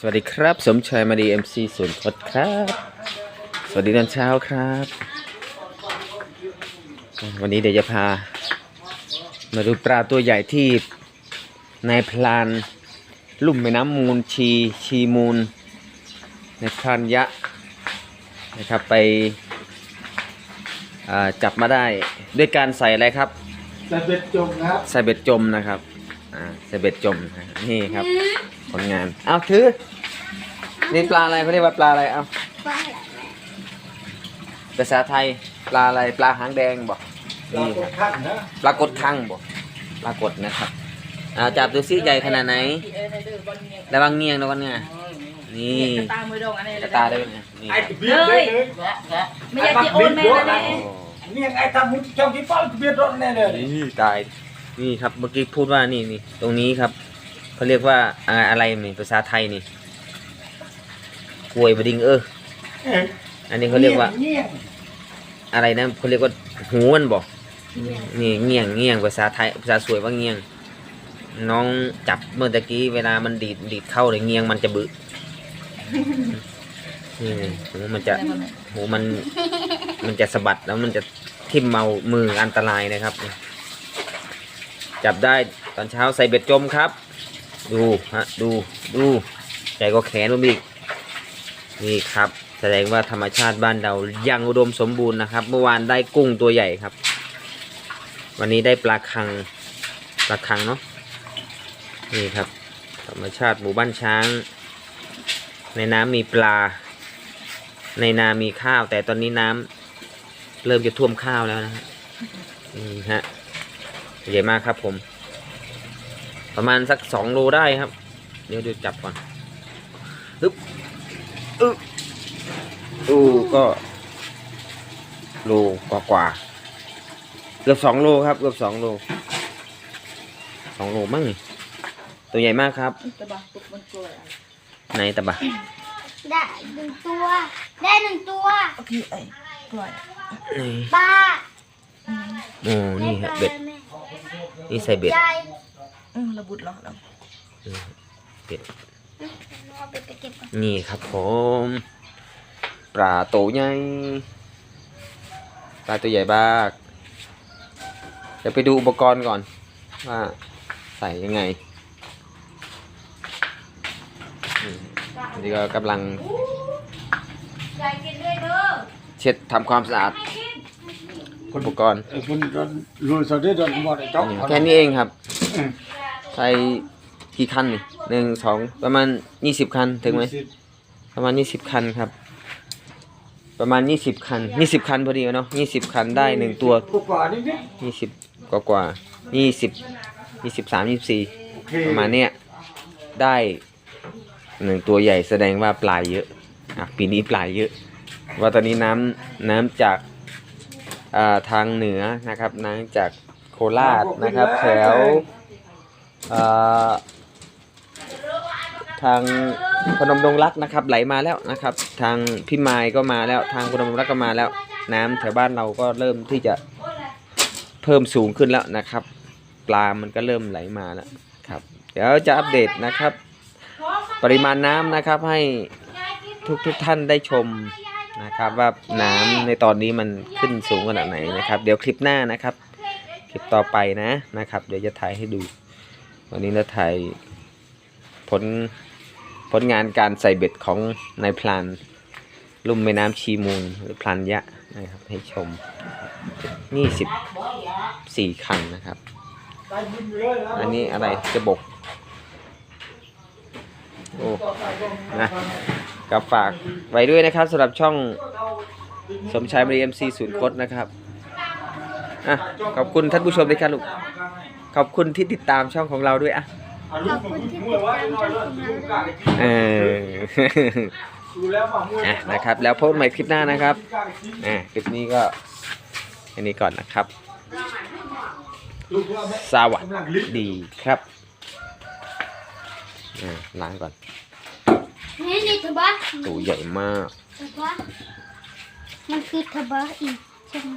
สวัสดีครับ สมชายมาดีเอ็มซีศูนย์คดครับ สวัสดีตอนเช้าครับ วันนี้เดี๋ยวจะพา มาดูปลาตัวใหญ่ที่ในายพลาน ลุ่มแม่น้ำมูลชีชีมูล ในพรานยะนะครับไปอ่าจับมาได้ด้วยการใส่อะไรครับสเบ็ดจมครับ ใส่เบ็ดจมนะครับ อ่าใส่เบ็ดจมนะนี่ครับผลงาน เอาถือ นี่ปลาอะไรเขาเรียกว่าปลาอะไร เอาภาษาไทยปลาอะไรปลาหางแดงบอกเรานี่ตคกรับขั้นนะปลากดคังบอกปลากดนะครับเอาจับดูซิใหญ่ขนาดไหนระวังเงียงระวังเงียงนี่ตามือดงอันนี้กระตาได้ไหมเนี่ยนี่ไอ้เบียดเลยเลยไม่อยากจะโอนแม่เลยโอ้นี่ยังไอ้ทำมุดช่องที่ป้อนเบียดรถแน่เลยนี่ตาย นี่ครับเมื่อกี้พูดว่านี่นี่ตรงนี้ครับเขาเรียกว่าอ่าอะไรนี่ภาษาไทยนี่กล้วยบดิงเอออันนี้เขาเรียกว่าเงี้ยงอะไรนะเขาเรียกว่าหูมันบอกนี่เงี่ยงเงี่ยงภาษาไทยภาษาสวยว่าเงี่ยง น้องจับเมื่อตะกี้เวลามันดีดดีดเข้าเลยเงี่ยงมันจะบึนี่หูมันจะหูมัน มันจะสะบัดแล้วมันจะทิ่มเมามืออันตรายนะครับ จับได้ตอนเช้าใส่เบ็ดจมครับ ดูฮะดูดูใหญ่กว่าแขนผมอีกนี่ครับ แสดงว่าธรรมชาติบ้านเรายังอุดมสมบูรณ์นะครับ เมื่อวานได้กุ้งตัวใหญ่ครับ วันนี้ได้ปลาคังปลาคังเนาะนี่ครับ ธรรมชาติหมู่บ้านช้าง ในน้ำมีปลา ในนามีข้าว แต่ตอนนี้น้ำเริ่มจะท่วมข้าวแล้วนะฮะนี่ฮะ ใหญ่มากครับผม ประมาณสักสองโลได้ครับ เดี๋ยวดูจับก่อนอึ๊บอึ๊บอู้ก็โลกว่ากว่าๆเกือบสองโลครับเกือบสองโลสองโลมั้งนี่ตัวใหญ่มากครับตะบะตุกมันกลัวไหนตะบะได้หนึ่งตัว ได้หนึ่งตัวโอเคไอ้กลัวนี่ปลา โอ้นี่ฮะเบ็ดได้นี่ใส่เบ็ดได้อืมระบุดหรอเราเบ็ด เอาไปเก็บก่อนนี่ครับผม ปลาโตวใหญ่ปลาตัวใหญ่บ้ากเดี๋ยวไปดูอุปกรณ์ก่อน ว่าใส่ยังไงอืมอันนี่ก็กำลังยายกินด้วยเด้อเช็ดทำความสะอาด อุปกรณ์ไอ้คนลุยสวัสดีโดนหมดไอ้จ๊อกนี่แค่นี้เองครับ ใส่กี่คันนี่หนึ่งสองประมาณยี่สิบคันถึงไหมประมาณยี่สิบคันครับ ประมาณยี่สิบคันยี่สิบคันพอดีเนาะยี่สิบคันได้หนึ่งตัวกว่านิดนิดยี่สิบกว่ากว่ายี่สิบยี่สิบสามยี่สิบสี่โอเคประมาณเนี้ยได้หนึ่งตัวใหญ่แสดงว่าปลายเยอะอะปีนี้ปลายเยอะ ว่าตอนนี้น้ำน้ำจากอ่า ทางเหนือนะครับน้ำจากโคราชนะครับแถวอ่าทางพนมดงรักนะครับ ไหลมาแล้วนะครับ ทางพิมายก็มาแล้วทางพนมดงรักก็มาแล้ว น้ำแถวบ้านเราก็เริ่มที่จะเพิ่มสูงขึ้นแล้วนะครับ ปลามันก็เริ่มไหลมาแล้วครับ เดี๋ยวจะอัปเดตนะครับ ปริมาณน้ำนะครับให้ทุกทุกท่านได้ชม นะครับ ว่าน้ำในตอนนี้มันขึ้นสูงขนาดไหนนะครับ เดี๋ยวคลิปหน้านะครับ คลิปต่อไปนะนะครับ เดี๋ยวจะถ่ายให้ดู วันนี้เราถ่ายผลผลงานการใส่เบ็ดของนายพลานลุ่มแม่น้ำชีมูลหรือพลานยะนะครับ ให้ชมนี่สิบสี่คันนะครับ อันนี้อะไรจะบกโอ้นะ กับฝากไว้ด้วยนะครับสำหรับช่องสมชายบริเอ็มซีศูนย์คดนะครับอะขอบคุณท่านผู้ชมด้วยครับลูกขอบคุณที่ติดตามช่องของเราด้วยอะขอบคุณที่ติดตามช่องของเราเออดูแล้วมามืออะนะครับ แล้วพบกันใหม่คลิปหน้านะครับอะคลิปนี้ก็อันนี้ก่อนนะครับลูกว่าแม่สวัสกำลังลิ้นดีครับอะล้างก่อนนี่นี่ ทบะตัวใหญ่มาก ทบะมันคือทบะอีกใช่ไหม